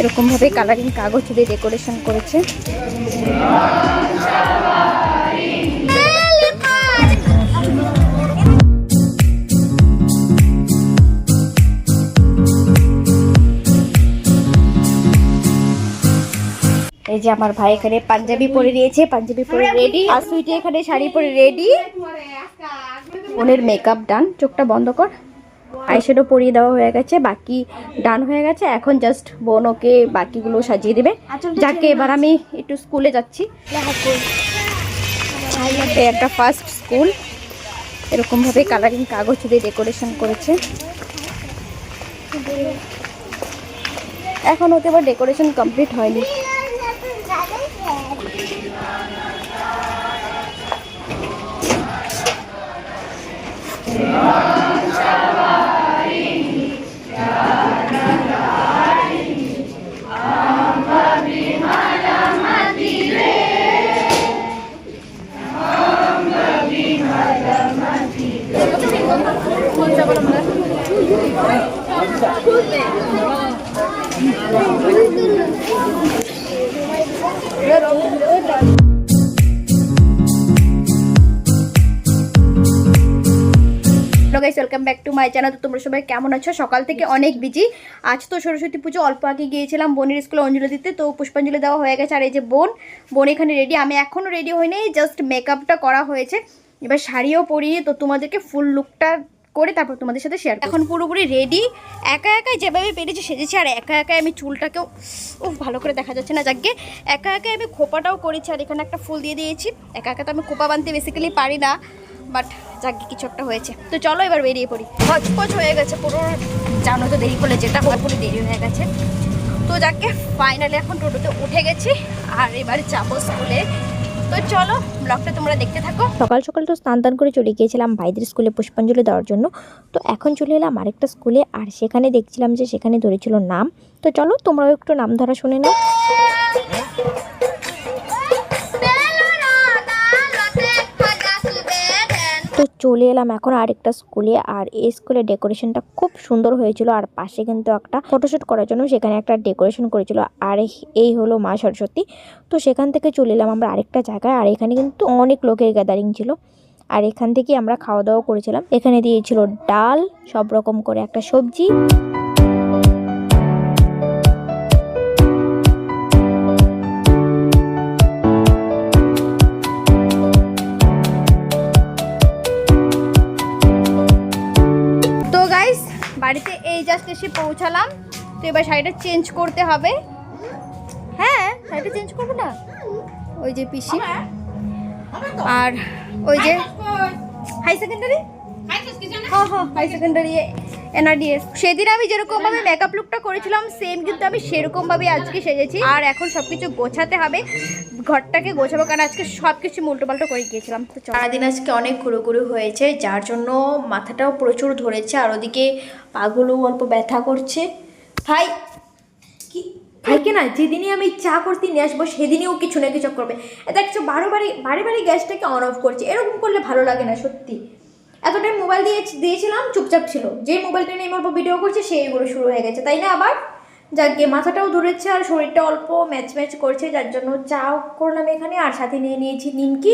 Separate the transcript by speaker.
Speaker 1: এরকমভাবে কালারিং কাগজ দিয়ে ডেকোরেশন করেছে। এই যে আমার ভাই এখানে পাঞ্জাবি পরে নিয়েছে পাঞ্জাবি পরে রেডি আর সুইটি এখানে শাড়ি পরে রেডি বোনের মেকআপ ডান চোখটা বন্ধ কর। আইশ্যাডো পরিয়ে দেওয়া হয়ে গেছে বাকি ডান হয়ে গেছে। এখন জাস্ট বোন ওকে বাকিগুলো সাজিয়ে দেবে। যাকে এবার আমি একটু স্কুলে যাচ্ছি। একটা ফার্স্ট স্কুল এরকমভাবে কালারিং কাগজ দিয়ে ডেকোরেশন করেছে। এখন ওকে এবার ডেকোরেশন কমপ্লিট হয়নি। Welcome back to my channel তো তোমরা সবাই কেমন আছো? সকাল থেকে অনেক বিজি আজ তো সরস্বতী পুজো, অল্প আগে গিয়েছিলাম বোনের স্কুলে অঞ্জলি দিতে, তো পুষ্পাঞ্জলি দেওয়া হয়ে গেছে। আর এই যে বোন বোন এখানে রেডি আমি এখনও রেডি হইনি জাস্ট মেকআপটা করা হয়েছে। এবার শাড়িও পরিয়ে, তো তোমাদেরকে ফুল লুকটা করে তারপর তোমাদের সাথে শেয়ার এখন পুরোপুরি রেডি একা একাই যেভাবে পেরেছি সেজেছি, আর একা একাই আমি চুলটাকেও ও ভালো করে দেখা যাচ্ছে না, যাকে একা একাই আমি খোপাটাও করেছি, আর এখানে একটা ফুল দিয়ে দিয়েছি। একা একা তো আমি খোপা বানতে বেসিক্যালি পারি না বাট যাকে কিছু একটা হয়েছে। তো চলো এবার বেরিয়ে পড়ি। হচপচ হয়ে গেছে পুরো, জানো তো দেরি করলে যেটা পুরো দেরি হয়ে গেছে। তো যাকে ফাইনালি এখন টোটোতে উঠে গেছি, আর এবার যাব স্কুলে তো চলো তোমরা দেখতে থাকো।
Speaker 2: সকাল সকাল তো স্নান টান করে চলে গিয়েছিলাম ভাইদের স্কুলে পুষ্পাঞ্জলি দেওয়ার জন্য। তো এখন চলে এলাম আরেকটা স্কুলে, আর সেখানে দেখছিলাম যে সেখানে ধরেছিল নাম। তো চলো, তোমরাও একটু নাম ধরা শুনে নাও। চলে এলাম এখন আরেকটা স্কুলে, আর এই স্কুলের ডেকোরেশনটা খুব সুন্দর হয়েছিল। আর পাশে কিন্তু একটা ফটোশ্যুট করার জন্য সেখানে একটা ডেকোরেশন করেছিল, আর এই- হলো মা সরস্বতী। তো সেখান থেকে চলে এলাম আমরা আরেকটা জায়গায়, আর এখানে কিন্তু অনেক লোকের গ্যাদারিং ছিল। আর এখান থেকে আমরা খাওয়া দাওয়া করেছিলাম। এখানে দিয়েছিল ডাল, সব রকম করে একটা সবজি।
Speaker 1: বাড়িতে এই জাস্ট এসে পৌঁছালাম। তো এবার শাড়িটা চেঞ্জ করতে হবে। হ্যাঁ শাড়িটা চেঞ্জ করব না? ওই যে পিসি। আর ওই যে হাই সেকেন্ডারি হ্যাঁ হ্যাঁ হাই সেকেন্ডারি এনআরডিএস। সেদিন আমি যেরকম ভাবে মেকআপ লুকটা করেছিলাম সেম কিন্তু আমি সেরকম ভাবে আজকে সেজেছি। আর এখন সবকিছু গোছাতে হবে, ঘরটাকে গোছাবো, কারণ আজকে সব কিছু উল্টো পাল্টো করে গিয়েছিলাম। তো সারাদিন আজকে অনেক ঘুরোঘুরি হয়েছে, যার জন্য মাথাটাও প্রচুর ধরেছে, আর ওদিকে পাগুলো অল্প ব্যথা করছে। ভাই, কি ভাইকে না যেদিনই আমি চা করতে নিয়ে আসব, সেদিনই ও কিছু না কিছু করবে। দেখছ, বারো বাড়ি বারে বাড়ি গ্যাসটাকে অন অফ করছে, এরকম করলে ভালো লাগে না, সত্যি। এত টাইম মোবাইল দিয়ে দিয়েছিলাম, চুপচাপ ছিল। যে মোবাইলটা নিয়ে আমার ভিডিও করছে সেইগুলো শুরু হয়ে গেছে। তাই না আবার? যাকে মাথাটাও ধরেছে আর শরীরটা অল্প ম্যাচ ম্যাচ করছে, যার জন্য চাও করলাম এখানে। আর সাথে নিয়ে নিয়েছি নিমকি।